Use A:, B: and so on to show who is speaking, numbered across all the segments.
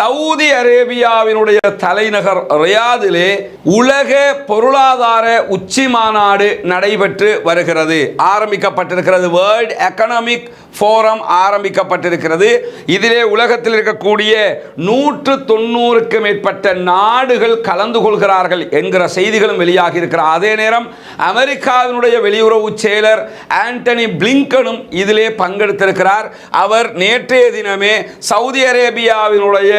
A: Saudi அரேபியாவினுடைய தலைநகர் ரியாதிலே உலக பொருளாதார உச்சி மாநாடு நடைபெற்று வருகிறது. ஆரம்பிக்கப்பட்டிருக்கிறது வேர்ல்ட் எக்கனாமிக் ஃபோரம் ஆரம்பிக்கப்பட்டிருக்கிறது. இதிலே உலகத்தில் இருக்கக்கூடிய நூற்று தொண்ணூறுக்கு மேற்பட்ட நாடுகள் கலந்து கொள்கிறார்கள் என்கிற செய்திகளும் வெளியாகி இருக்கிறார் அதே நேரம் அமெரிக்காவினுடைய வெளியுறவு செயலர் ஆண்டனி பிளிங்கனும் இதிலே பங்கெடுத்திருக்கிறார். அவர் நேற்றைய தினமே சவுதி அரேபியாவினுடைய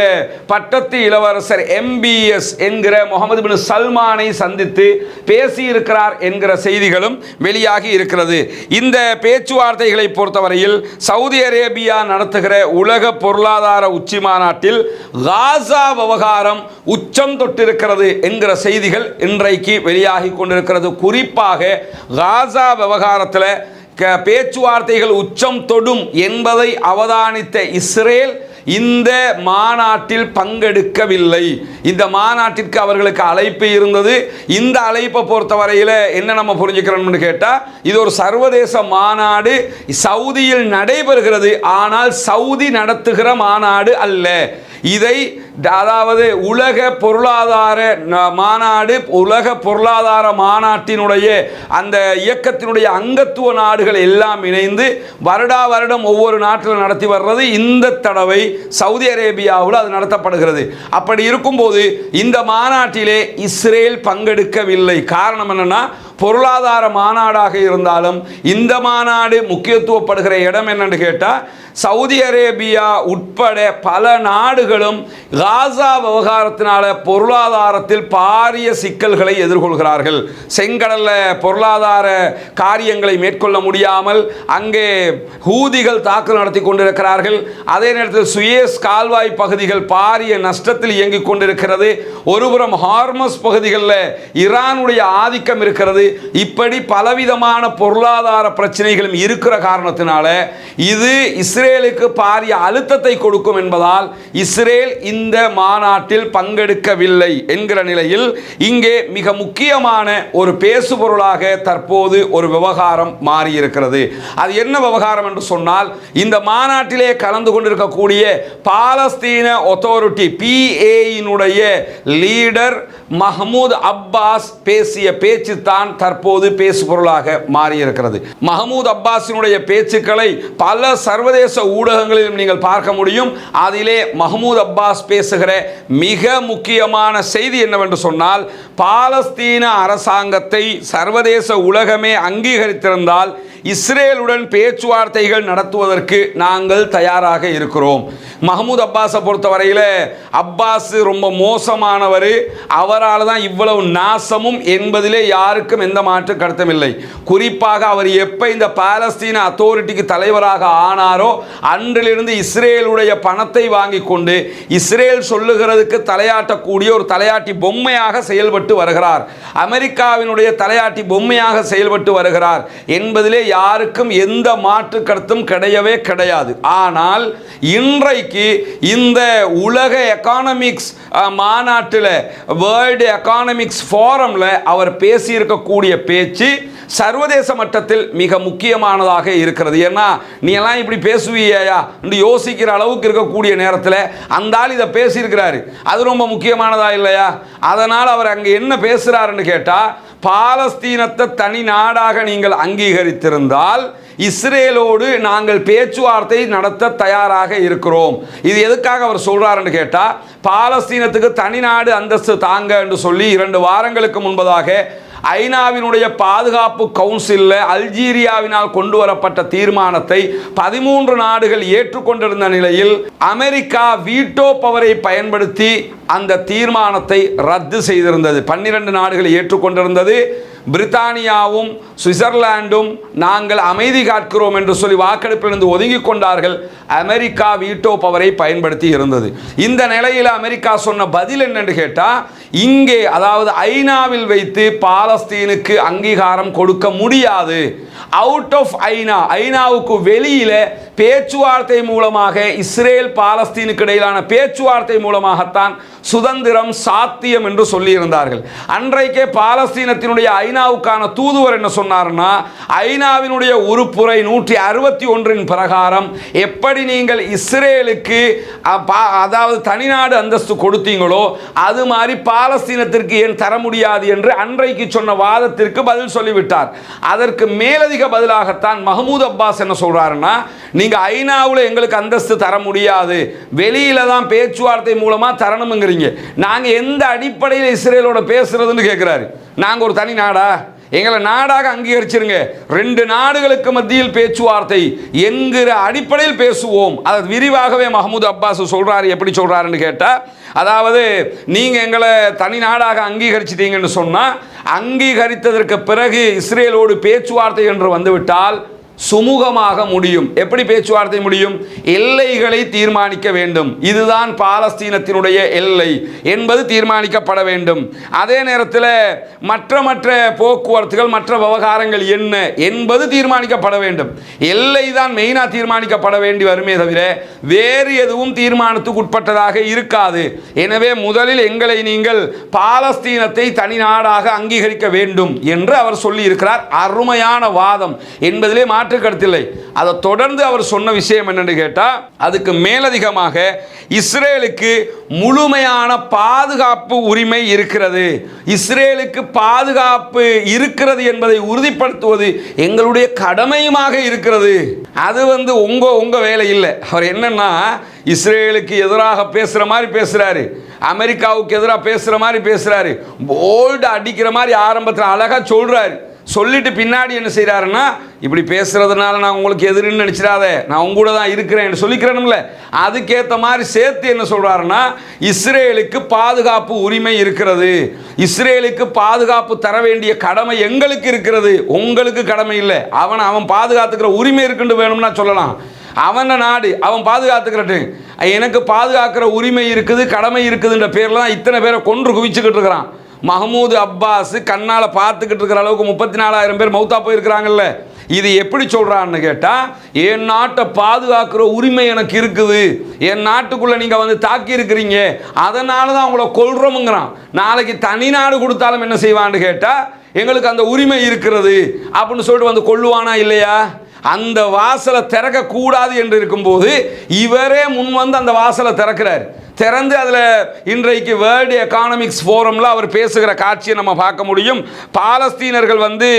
A: பட்டத்து இளவரசர் எம்பிஎஸ் என்கிற முகமது பின் சல்மானை சந்தித்து பேசியிருக்கிறார் என்கிற செய்திகளும் வெளியாகி இருக்கிறது. இந்த பேச்சுவார்த்தைகளை பொறுத்தவரையில் சவுதி அரேபியா நடத்துகிற உலக பொருளாதார உச்சி மாநாட்டில் காசா விவகாரம் உச்சம் தொட்டிருக்கிறது என்கிற செய்திகள் இன்றைக்கு வெளியாகி கொண்டிருக்கிறது. குறிப்பாக காசா விவகாரத்தில் க- பேச்சுவார்த்தைகள் உச்சம் தொடும் என்பதை அவதானித்த இஸ்ரேல் இந்த மாநாட்டில் பங்கெடுக்கவில்லை. இந்த மாநாட்டிற்கு அவர்களுக்கு அழைப்பு இருந்தது. இந்த அழைப்பை பொறுத்தவரையில் என்ன நம்ம புரிஞ்சுக்கிறோம்னு கேட்டால் இது ஒரு சர்வதேச மாநாடு. சவுதியில் நடைபெறுகிறது. ஆனால் சவுதி நடத்துகிற மாநாடு அல்ல. இதை அதாவது உலக பொருளாதார மாநாடு உலக பொருளாதார மாநாட்டினுடைய அந்த இயக்கத்தினுடைய அங்கத்துவ நாடுகள் எல்லாம் இணைந்து வருடா வருடம் ஒவ்வொரு நாட்டில் நடத்தி வர்றது இந்த தடவை சவுதி அரேபியாவில் அது நடத்தப்படுகிறது. அப்படி இருக்கும்போது இந்த மாநாட்டிலே இஸ்ரேல் பங்கெடுக்கவில்லை. காரணம் என்னென்னா பொருளாதார மாநாடாக இருந்தாலும் இந்த மாநாடு முக்கியத்துவப்படுகிற இடம் என்னன்னு கேட்டால் சவுதி அரேபியா உட்பட பல நாடுகளும் காசா விவகாரத்தினால பொருளாதாரத்தில் பாரிய சிக்கல்களை எதிர்கொள்கிறார்கள். செங்கடல்ல பொருளாதார காரியங்களை மேற்கொள்ள முடியாமல் அங்கே ஹூதிகள் தாக்குதல் நடத்தி கொண்டிருக்கிறார்கள். அதே நேரத்தில் சுயேஸ் கால்வாய் பகுதிகள் பாரிய நஷ்டத்தில் இயங்கிக் கொண்டிருக்கிறது. ஒருபுறம் ஹார்மஸ் பகுதிகளில் ஈரானுடைய ஆதிக்கம் இருக்கிறது. இப்படி பலவிதமான பொருளாதார பிரச்சனைகளும் இருக்கிற காரணத்தினால இது இஸ்ரேலுக்கு பாரிய அழுத்தத்தை கொடுக்கும் என்பதால் இஸ்ரேல் இந்த மாநாட்டில் பங்கெடுக்கவில்லை என்கிற நிலையில் இங்கே மிக முக்கியமான ஒரு பேசுபொருளாக தற்போது ஒரு விவகாரம் மாறியிருக்கிறது. அது என்ன விவகாரம் என்று சொன்னால் இந்த மாநாட்டிலே கலந்து கொண்டிருக்கக்கூடிய பாலஸ்தீன ஒத்தாரிட்டி பிஏயினுடைய லீடர் மஹமூத் அப்பாஸ் பேசிய பேச்சு தான் தற்போது பேசுபொருளாக மாறியிருக்கிறது. மஹமூத் அப்பாஸினுடைய பேச்சுக்களை பல சர்வதேச ஊடகங்களிலும் நீங்கள் பார்க்க முடியும். அதிலே மஹமூத் அப்பாஸ் பேசுகிற. மிக முக்கியமான செய்தி என்னவென்று சொன்னால் பாலஸ்தீன அரசாங்கத்தை சர்வதேச உலகமே அங்கீகரித்திருந்தால் இஸ்ரேலுடன் பேச்சுவார்த்தைகள் நடத்துவதற்கு நாங்கள் தயாராக இருக்கிறோம். மஹமூத் அப்பாஸை பொறுத்தவரையில் அப்பாஸ் ரொம்ப மோசமானவர். அவரால் தான் இவ்வளவு நாசமும் என்பதிலே யாருக்கும் எந்த மாற்று கருத்தும் இல்லை. குறிப்பாக அவர் எப்போ இந்த பாலஸ்தீன அத்தாரிட்டிக்கு தலைவராக ஆனாரோ அன்றிலிருந்து இஸ்ரேலுடைய பணத்தை வாங்கி கொண்டு இஸ்ரேல் சொல்லுகிறதுக்கு தலையாட்டக்கூடிய ஒரு தலையாட்டி பொம்மையாக செயல்பட்டு வருகிறார். அமெரிக்காவினுடைய தலையாட்டி பொம்மையாக செயல்பட்டு வருகிறார். என்பதிலே யாருக்கும் எந்த மாற்று கருத்தும் கிடையவே கிடையாது. ஆனால் இன்றைக்கு இந்த உலக எக்கானமிக்ஸ் மாநாட்டில் வேர்ல்டு எக்கானமிக்ஸ் ஃபோரமில் அவர் பேசியிருக்கக்கூடிய பேச்சு சர்வதேச மட்டத்தில் மிக முக்கியமானதாக இருக்கிறது. ஏன்னா நீ எல்லாம் இப்படி பேசுவியா என்று யோசிக்கிற அளவுக்கு இருக்கக்கூடிய நேரத்தில் அந்த ஆள் இதை பேசியிருக்கிறாரு. அது ரொம்ப முக்கியமானதா இல்லையா? அதனால் அவர் அங்கே என்ன பேசுகிறாருன்னு கேட்டால் பாலஸ்தீனத்தை தனி நாடாக நீங்கள் அங்கீகரித்திருந்தால் இஸ்ரேலோடு நாங்கள் பேச்சுவார்த்தை நடத்த தயாராக இருக்கிறோம். இது எதுக்காக அவர் சொல்கிறாருன்னு கேட்டால் பாலஸ்தீனத்துக்கு தனிநாடு அந்தஸ்து தாங்க என்று சொல்லி இரண்டு வாரங்களுக்கு முன்பதாக ஐநாவினுடைய பாதுகாப்பு கவுன்சிலில் அல்ஜீரியாவினால் கொண்டு வரப்பட்ட தீர்மானத்தை பதிமூன்று நாடுகள் ஏற்றுக்கொண்டிருந்த நிலையில் அமெரிக்கா வீட்டோ பவரை பயன்படுத்தி அந்த தீர்மானத்தை ரத்து செய்திருந்தது. பன்னிரண்டு நாடுகள் ஏற்றுக்கொண்டிருந்தது. பிரித்தானியாவும் சுவிட்சர்லாண்டும் நாங்கள் அமைதி காக்கிறோம் என்று சொல்லி வாக்கெடுப்பிலிருந்து ஒதுங்கி கொண்டார்கள். அமெரிக்கா வீட்டோ பவரை பயன்படுத்தி இருந்தது. இந்த நிலையில் அமெரிக்கா சொன்ன பதில் என்னென்று கேட்டால் இங்கே அதாவது ஐநாவில் வைத்து பாலஸ்தீனுக்கு அங்கீகாரம் கொடுக்க முடியாது. அவுட் ஆஃப் ஐநா ஐநாவுக்கு வெளியில் பேச்சுவார்த்தை மூலமாக இஸ்ரேல் பாலஸ்தீனுக்கு இடையிலான பேச்சுவார்த்தை மூலமாகத்தான் சுதந்திரம் சாத்தியம் என்று சொல்லியிருந்தார்கள். அன்றைக்கே பாலஸ்தீனத்தினுடைய ஐநாவுக்கான தூதுவர் என்ன சொன்னார்னா ஐநாவினுடைய உறுப்புரை நூற்றி அறுபத்தி ஒன்றின் பிரகாரம் எப்படி நீங்கள் இஸ்ரேலுக்கு அதாவது தனிநாடு அந்தஸ்து கொடுத்தீங்களோ அது மாதிரி பாலஸ்தீனத்திற்கு ஏன் தர முடியாது என்று அன்றைக்கு சொன்ன வாதத்திற்கு பதில் சொல்லிவிட்டார். அதற்கு மேலதிக பதிலாகத்தான் மஹமூத் அப்பாஸ் என்ன சொல்கிறாருன்னா நீங்கள் ஐநாவில் எங்களுக்கு அந்தஸ்து தர முடியாது. வெளியில் தான் பேச்சுவார்த்தை மூலமாக தரணுங்கிறீங்க நாங்கள் எந்த அடிப்படையில் இஸ்ரேலோட பேசுகிறதுன்னு கேட்குறாரு நாங்கள் ஒரு தனி நாடா? எங்களை நாடாக அங்கீகரிச்சிருங்க. ரெண்டு நாடுகளுக்கு மத்தியில் பேச்சுவார்த்தை என்கிற அடிப்படையில் பேசுவோம். அதை விரிவாகவே மஹமூத் அப்பாஸ் சொல்கிறாரு எப்படி சொல்கிறாருன்னு கேட்டால் அதாவது நீங்கள் எங்களை தனி நாடாக அங்கீகரிச்சிட்டீங்கன்னு சொன்னால் அங்கீகரித்ததற்கு பிறகு இஸ்ரேலோடு பேச்சுவார்த்தை என்று வந்துவிட்டால் சுமூகமாக முடியும். எப்படி பேச்சுவார்த்தை முடியும்? எல்லைகளை தீர்மானிக்க வேண்டும். இதுதான் பாலஸ்தீனத்தினுடைய எல்லை. என்பது தீர்மானிக்கப்பட வேண்டும். அதே நேரத்தில் மற்ற மற்ற போக்குவரத்துகள் மற்ற விவகாரங்கள் என்ன என்பது தீர்மானிக்கப்பட வேண்டும். எல்லை தான் மெயினாக தீர்மானிக்கப்பட வேண்டி வருமே தவிர வேறு எதுவும் தீர்மானத்துக்கு உட்பட்டதாக இருக்காது. எனவே முதலில் எங்களை நீங்கள் பாலஸ்தீனத்தை தனி நாடாக அங்கீகரிக்க வேண்டும் என்று அவர் சொல்லியிருக்கிறார். அருமையான வாதம். என்பதிலே மாற்று கருத்தில்லை அதை தொடர்ந்து அவர் சொன்ன விஷயம் என்னன்னு கேட்டால் அதுக்கு மேலதிகமாக இஸ்ரேலுக்கு முழுமையான பாதுகாப்பு உரிமை இருக்கிறது. இஸ்ரேலுக்கு பாதுகாப்பு இருக்கிறது என்பதை உறுதிப்படுத்துவது எங்களுடைய கடமையுமாக இருக்கிறது. அது வந்து உங்க உங்க வேலை இல்லை. அவர் என்னன்னா இஸ்ரேலுக்கு எதிராக பேசுகிற மாதிரி பேசுகிறாரு அமெரிக்காவுக்கு எதிராக பேசுகிற மாதிரி பேசுகிறாரு போல்டு அடிக்கிற மாதிரி ஆரம்பத்தில் அழகாக சொல்கிறாரு சொல்லிட்டு பின்னாடி என்ன செய்கிறாருன்னா இப்படி பேசுகிறதுனால நான் உங்களுக்கு எதிரின்னு நினச்சிடாத நான் உங்க கூட தான் இருக்கிறேன் சொல்லிக்கிறேனும்ல அதுக்கேற்ற மாதிரி சேர்த்து என்ன சொல்கிறாருன்னா இஸ்ரேலுக்கு பாதுகாப்பு உரிமை இருக்கிறது. இஸ்ரேலுக்கு பாதுகாப்பு தர வேண்டிய கடமை எங்களுக்கு இருக்கிறது. உங்களுக்கு கடமை இல்லை. அவன் அவன் பாதுகாத்துக்கிற உரிமை இருக்குன்னு வேணும்னா சொல்லலாம். அவன நாடு அவன் பாதுகாத்துக்கிறட்டு. எனக்கு பாதுகாக்கிற உரிமை இருக்குது கடமை இருக்குதுன்ற பேரில் தான் இத்தனை பேரை கொன்று குவிச்சுக்கிட்டு இருக்கிறான். மஹமூது அப்பாஸ் கண்ணால் பார்த்துக்கிட்டு இருக்கிற அளவுக்கு முப்பத்தி நாலாயிரம் பேர் மௌத்தா போயிருக்கிறாங்கல்ல. இது எப்படி சொல்கிறான்னு கேட்டால் என் நாட்டை பாதுகாக்கிற உரிமை எனக்கு இருக்குது. என் நாட்டுக்குள்ளே நீங்கள் வந்து தாக்கி இருக்கிறீங்க. அதனால தான் அவங்கள கொள்கிறோமுங்கிறான் நாளைக்கு தனி நாடு கொடுத்தாலும் என்ன செய்வான்னு கேட்டால் எங்களுக்கு அந்த உரிமை இருக்கிறது. அப்படின்னு சொல்லிட்டு வந்து கொள்ளுவானா இல்லையா? அந்த வாசலை திறக்கக்கூடாது என்று இருக்கும்போது இவரே முன் வந்து அந்த வாசலை திறக்கிறார். திறந்து அதில் இன்றைக்கு வேர்ல்டு எக்கானமிக்ஸ் ஃபோரமில் அவர் பேசுகிற காட்சியை நம்ம பார்க்க முடியும். பாலஸ்தீனர்கள் வந்து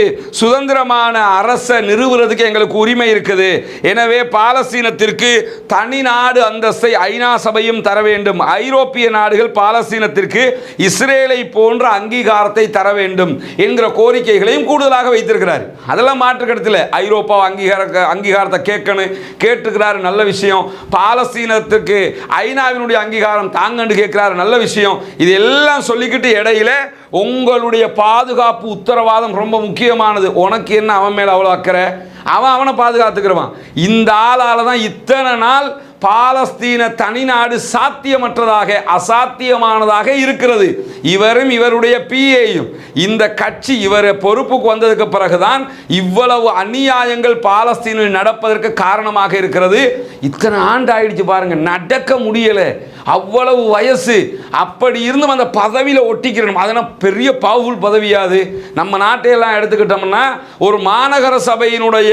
A: சுதந்திரமான அரசை நிறுவுறதுக்கு எங்களுக்கு உரிமை இருக்குது. எனவே பாலஸ்தீனத்திற்கு தனி நாடு அந்தஸ்தை ஐநா சபையும் தர வேண்டும். ஐரோப்பிய நாடுகள் பாலஸ்தீனத்திற்கு இஸ்ரேலை போன்ற அங்கீகாரத்தை தர வேண்டும் என்கிற கோரிக்கைகளையும் கூடுதலாக வைத்திருக்கிறார். அதெல்லாம் மாற்று கடத்தில் ஐரோப்பா அங்கீகார அங்கீகாரத்தை கேட்கணும் கேட்டுக்கிறாரு நல்ல விஷயம். பாலஸ்தீனத்துக்கு ஐநாவினுடைய அங்கீகாரம் தாங்கன்னு கேட்கிறாரு நல்ல விஷயம். இது எல்லாம் சொல்லிக்கிட்டு இடையில உங்களுடைய பாதுகாப்பு உத்தரவாதம் ரொம்ப முக்கியமானது. உனக்கு என்ன அவன் மேலே அவ்வளோ அக்கறை? அவன் அவனை பாதுகாத்துக்கிறவான். இந்த ஆளால தான் இத்தனை நாள் பாலஸ்தீன தனிநாடு சாத்தியமற்றதாக அசாத்தியமானதாக இருக்கிறது. இவரும் இவருடைய பிஏயும் இந்த கட்சி இவர் பொறுப்புக்கு வந்ததுக்கு பிறகுதான் இவ்வளவு அநியாயங்கள் பாலஸ்தீனில் நடப்பதற்கு காரணமாக இருக்கிறது. இத்தனை ஆண்டு ஆயிடுச்சு பாருங்க நடக்க முடியலை. அவ்வளவு வயசு. அப்படி இருந்தும் அந்த பதவியில் ஒட்டிக்கிறோம் அதனால் பெரிய பவர்ஃபுல் பதவியாது நம்ம நாட்டையெல்லாம் எடுத்துக்கிட்டோம்னா ஒரு மாநகர சபையினுடைய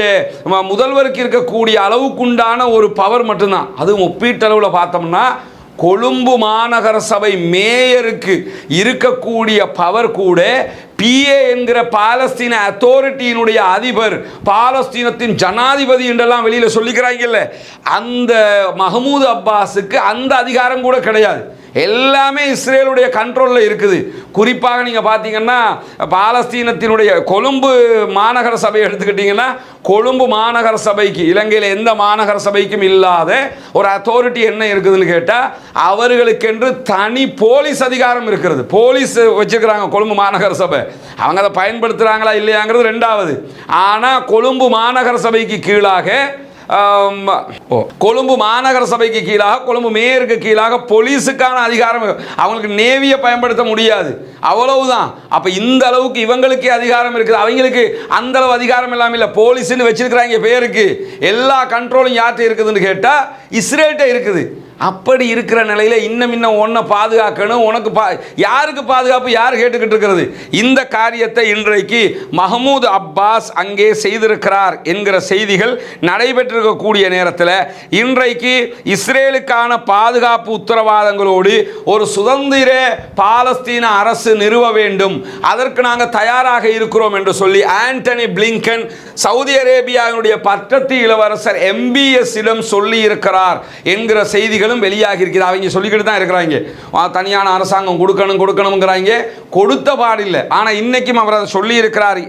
A: முதல்வருக்கு இருக்கக்கூடிய அளவுக்குண்டான ஒரு பவர் மட்டும்தான். அதுவும் ஒப்பீட்டளவில் பார்த்தோம்னா கொழும்பு மாநகர சபை மேயருக்கு இருக்கக்கூடிய பவர் கூட பிஏ என்கிற பாலஸ்தீன அத்தாரிட்டியினுடைய அதிபர் பாலஸ்தீனத்தின் ஜனாதிபதி என்றெல்லாம் வெளியில் சொல்லிக்கிறாங்கல்ல. அந்த மஹமூது அப்பாஸுக்கு அந்த அதிகாரம் கூட கிடையாது. எல்லாமே இஸ்ரேலுடைய கண்ட்ரோலில் இருக்குது. குறிப்பாக நீங்கள் பார்த்தீங்கன்னா பாலஸ்தீனத்தினுடைய கொழும்பு மாநகர சபையை எடுத்துக்கிட்டிங்கன்னா கொழும்பு மாநகர சபைக்கு இலங்கையில் எந்த மாநகர சபைக்கும் இல்லாத ஒரு அத்தாரிட்டி என்ன இருக்குதுன்னு கேட்டால் அவர்களுக்கென்று தனி போலீஸ் அதிகாரம் இருக்கிறது. போலீஸ் வச்சுருக்கிறாங்க கொழும்பு மாநகர சபை. அவங்க அதை பயன்படுத்துகிறாங்களா இல்லையாங்கிறது ரெண்டாவது. ஆனால் கொழும்பு மாநகர சபைக்கு கீழாக கொழும்பு மாநகர சபைக்கு கீழாக கொழும்பு மேயருக்கு கீழாக போலீஸுக்கான அதிகாரம் அவங்களுக்கு நேவியை பயன்படுத்த முடியாது. அவ்வளவுதான். அப்போ இந்த அளவுக்கு இவங்களுக்கே அதிகாரம் இருக்குது. அவங்களுக்கு அந்த அளவு அதிகாரம் இல்லாமல் இல்லை. போலீஸ்னு வச்சிருக்கிறாங்க பேருக்கு. எல்லா கண்ட்ரோலும் யார்கிட்ட இருக்குதுன்னு கேட்டால் இஸ்ரேல்கிட்ட இருக்குது. அப்படி இருக்கிற நிலையில் இன்னும் இன்னும் ஒன்றை பாதுகாக்கணும். உனக்கு பா யாருக்கு பாதுகாப்பு யார் கேட்டுக்கிட்டு இருக்கிறது? இந்த காரியத்தை இன்றைக்கு மஹமூது அப்பாஸ் அங்கே செய்திருக்கிறார் என்கிற செய்திகள் நடைபெற்றிருக்கக்கூடிய நேரத்தில் இன்றைக்கு இஸ்ரேலுக்கான பாதுகாப்பு உத்தரவாதங்களோடு ஒரு சுதந்திர பாலஸ்தீன அரசு நிறுவ வேண்டும். அதற்கு நாங்கள் தயாராக இருக்கிறோம் என்று சொல்லி ஆண்டனி பிளிங்கன் சவுதி அரேபியாவினுடைய பட்டத்து இளவரசர் எம்பிஎஸ்ஸிடம் சொல்லி இருக்கிறார் என்கிற செய்திகளும் வெளியாகி இருக்குது அவங்க சொல்லிக்கிட்டு தான் இருக்கிறாங்க. தனியான அரசாங்கம் கொடுக்கணும் கொடுக்கணுங்கிறாங்க கொடுத்த பாடில்லை ஆனால் இன்னைக்கும் அவர் அதை சொல்லி இருக்கிறார்